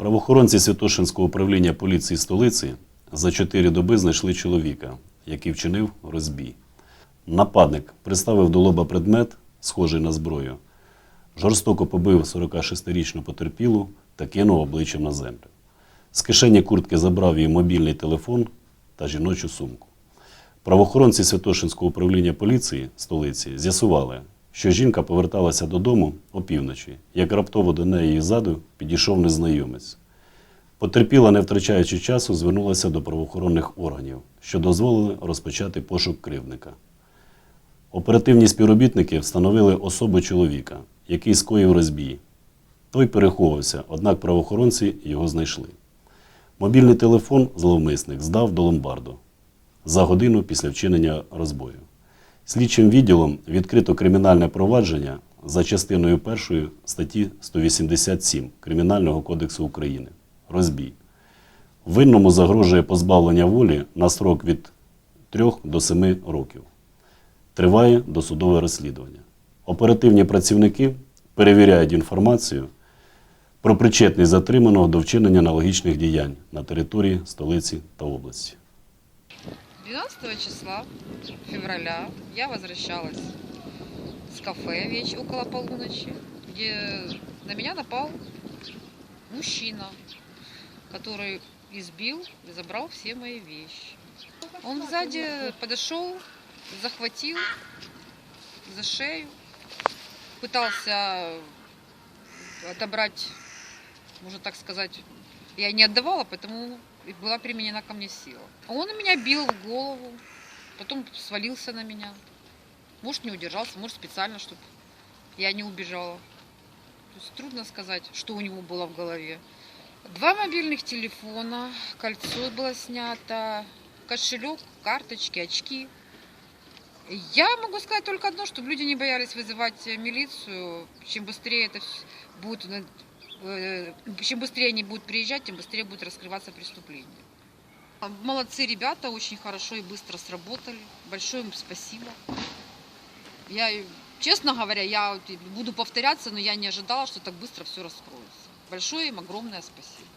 Правоохоронці Святошинського управління поліції столиці за чотири доби знайшли чоловіка, який вчинив розбій. Нападник приставив до лоба предмет, схожий на зброю, жорстоко побив 46-річну потерпілу та кинув обличчям на землю. З кишені куртки забрав її мобільний телефон та жіночу сумку. Правоохоронці Святошинського управління поліції столиці з'ясували, що жінка поверталася додому опівночі, як раптово до неї ззаду підійшов незнайомець. Потерпіла, не втрачаючи часу, звернулася до правоохоронних органів, що дозволили розпочати пошук кривдника. Оперативні співробітники встановили особу чоловіка, який скоїв розбій. Той переховувався, однак правоохоронці його знайшли. Мобільний телефон зловмисник здав до ломбарду за годину після вчинення розбою. Слідчим відділом відкрито кримінальне провадження за частиною першої статті 187 Кримінального кодексу України розбій. Винному загрожує позбавлення волі на строк від 3 до 7 років. Триває досудове розслідування. Оперативні працівники перевіряють інформацію про причетність затриманого до вчинення аналогічних діянь на території столиці та області. 12 числа февраля я возвращалась с кафе веч около полуночи, где на меня напал мужчина, который избил и забрал все мои вещи. Он сзади подошел, захватил за шею, пытался отобрать, можно так сказать, я не отдавала, поэтому и была применена ко мне сила. Он меня бил в голову, потом свалился на меня. Может, не удержался, может, специально, чтобы я не убежала. То есть трудно сказать, что у него было в голове. Два мобильных телефона, кольцо было снято, кошелек, карточки, очки. Я могу сказать только одно, чтобы люди не боялись вызывать милицию. Чем быстрее это будет, чем быстрее они будут приезжать, тем быстрее будет раскрываться преступление. А, Молодцы ребята, очень хорошо и быстро сработали. Большое им спасибо. Я, э, честно говоря, я буду повторяться, но я не ожидала, что так быстро все раскроется. Большое им огромное спасибо.